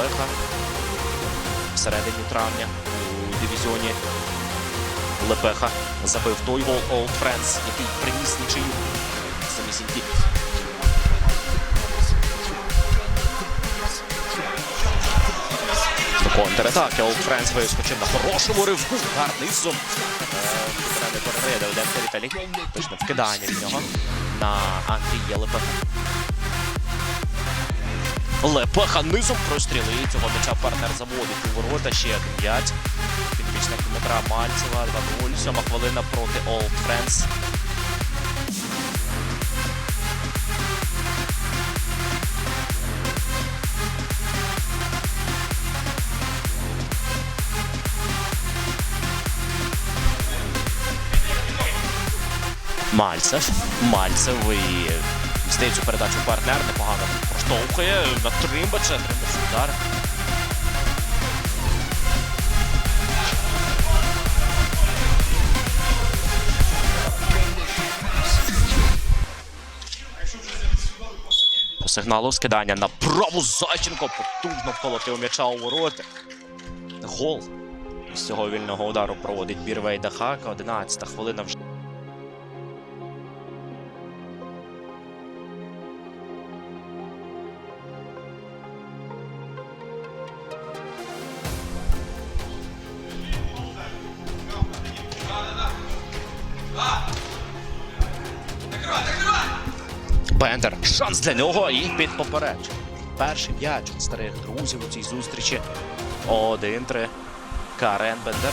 Лепеха всередині травня у дивізіоні Лепеха забив той гол Old Friends, який приніс нічию самісінькі. Контратаки Old Friends вискочив на хорошому ривку. Гарний зум. Е, перериде один Феліпелі. Точно вкидання від нього на Андрія Лепеха. Лепеха низом простріли. Цього м'яча партнер заводить у ворота. Ще один м'яч. Підвічник Дмитра Мальцева. 2-0. Сьома хвилина проти Old Friends. Мальцев. Мальцев і здає цю передачу партнер непогано проштовхує на Тримбача. Тримбач удар. По сигналу скидання на праву Зайченко потужно вколотив м'яча у вороти. Гол. З цього вільного удару проводить Бірвей Дахака. 11 хвилина вже. Бендер. Шанс для нього і під попередження. Перший м'яч від старих друзів у цій зустрічі. 1-3. Карен Бендер.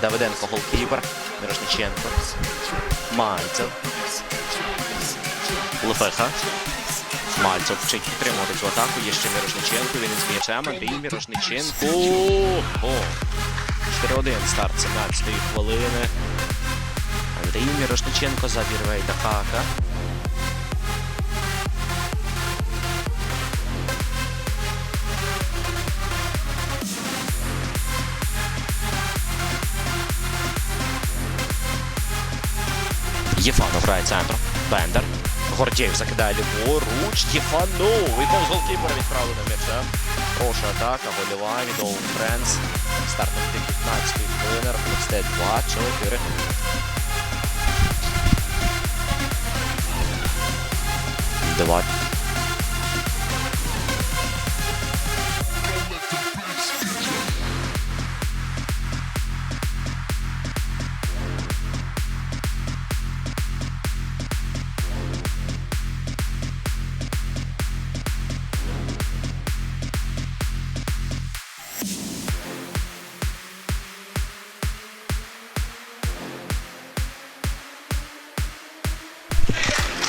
Давиденко голкіпер. Мірошниченко. Мальцев. Лепеха. Мальцев вчить підтримувати цю атаку. Є ще Мірошниченко. Він із м'ячем. Андрій Мірошниченко. О! 4-1 старт 17-ї хвилини. Андрій Мірошниченко забірвей Дахака. Єфанов грає центром. Бендер. Гордєєв закидає ліворуч. Єфанов. І повз голкіпера відправлено м'яча. Хороша атака. Гольова від Old Френс. Стартом 15 хвилини. Рахунок стає 2-4. Два.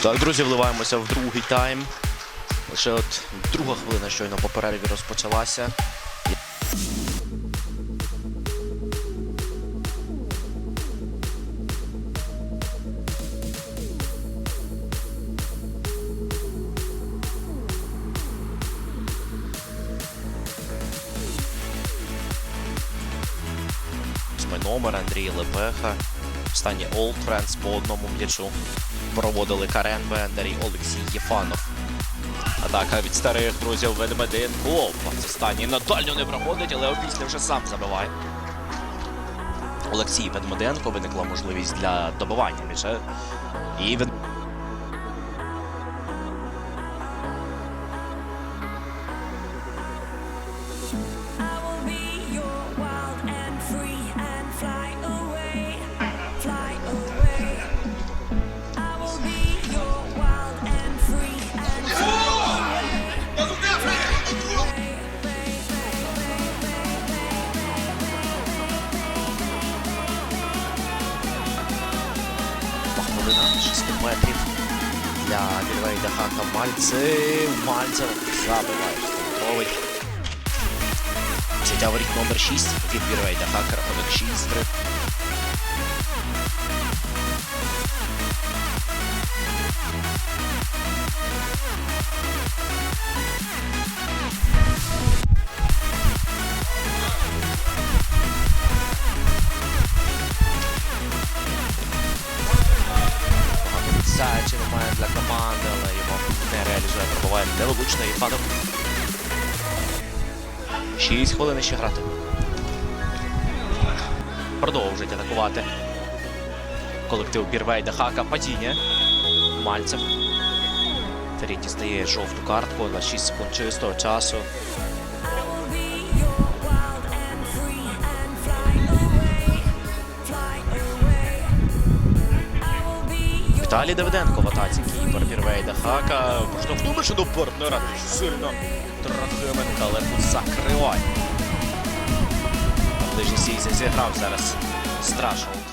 Так, друзі, вливаємося в другий тайм. Лише от друга хвилина щойно по перерві розпочалася. Номер Андрій Лепеха. В стані Old Friends по одному м'ячу проводили Карен Бендер і Олексій Єфанов. Атака від старих друзів Ведмеденко. Це останній на дальню не проходить, але опісля вже сам забиває. Олексій Ведмеденко виникла можливість для добивання м'яча. І хвилина 6 метрів для Вільвейда Хака Мальцев. Мальцев забиває штрафовий. Життя воріт номер 6 від Вільвейда Хака, рахунок 6-3. Невелучно падав. 6 хвилин ще грати. Продовжить атакувати. Колектив Бірвейда Хака. Падіння. Мальцев. Феріт дістає жовту картку на 6 секунд чистого часу. Віталій Давиденко в атаці кіпер Бірвейда Хака. Проштовхнувши до партнера сильно. Трохименка, але тут закриває. Ближній стійці зіграв зараз Олдфренд.